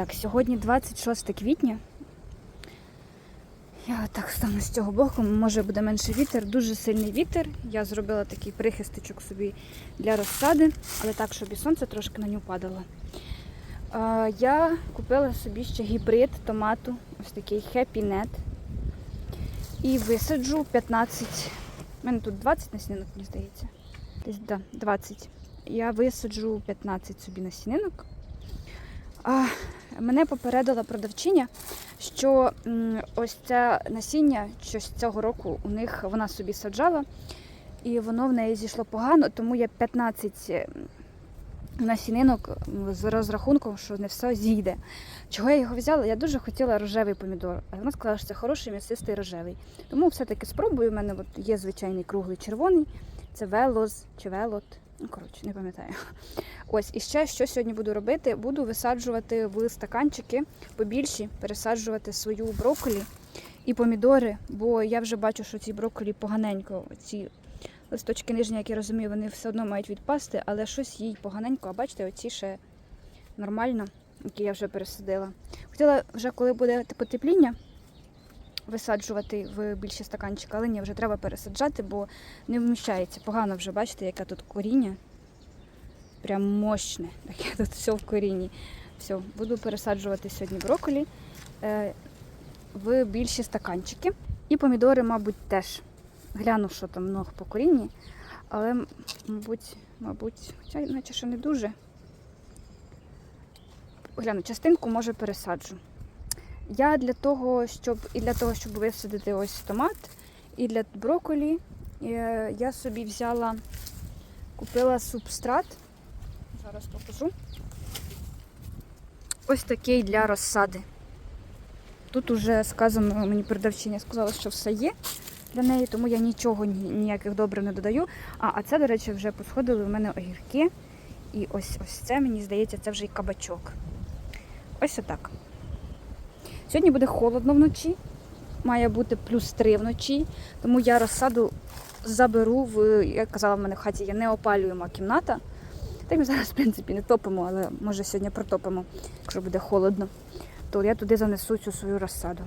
Так, сьогодні 26 квітня. Я так стану з цього боку, може буде менший вітер, дуже сильний вітер. Я зробила такий прихистичок собі для розсади, але так, щоб і сонце трошки на нього падало. Я купила собі ще гібрид томату, ось такий Happy Net. І висаджу 15. У мене тут 20 насінинок, мені здається. Десь да, 20. Я висаджу 15 собі насінинок. Мене попередила продавчиня, що ось це насіння, що з цього року у них вона собі саджала, і воно в неї зійшло погано, тому я 15 насінинок з розрахунком, що не все зійде. Чого я його взяла? Я дуже хотіла рожевий помідор, а вона сказала, що це хороший м'ясистий рожевий. Тому все-таки спробую. У мене от є звичайний круглий червоний, це велоз чи велот. Ну, коротше, не пам'ятаю. Ось, і ще що сьогодні буду робити? Буду висаджувати в стаканчики побільші, пересаджувати свою брокколі і помідори, бо я вже бачу, що ці брокколі поганенько, ці листочки нижні, як я розумію, вони все одно мають відпасти, але щось їй поганенько. А бачите, оці ще нормально, які я вже пересадила. Хотіла вже, коли буде потепління, висаджувати в більші стаканчики, але ні, вже треба пересаджати, бо не вміщається. Погано вже бачите, яке тут коріння. Прям мощне. Таке тут все в корінні. Все, буду пересаджувати сьогодні брокколі е, в більші стаканчики. І помідори, мабуть, теж. Гляну, що там много по корінні. Але, мабуть, мабуть, хоча наче що не дуже. Гляну, частинку може пересаджу. Я для того, щоб і для того, щоб висадити ось томат, і для брокколі, е, я собі взяла, купила субстрат. Зараз покажу. Ось такий для розсади. Тут уже сказано, мені продавчиня сказала, що все є для неї, тому я нічого ніяких добрив не додаю. А, а це, до речі, вже посходили у мене огірки. І ось ось це, мені здається, це вже і кабачок. Ось отак. Сьогодні буде холодно вночі, має бути плюс 3 вночі, тому я розсаду заберу в, як казала, в мене в хаті є неопалюєма кімната. Та ми зараз, в принципі, не топимо, але може сьогодні протопимо, якщо буде холодно. То я туди занесу цю свою розсаду.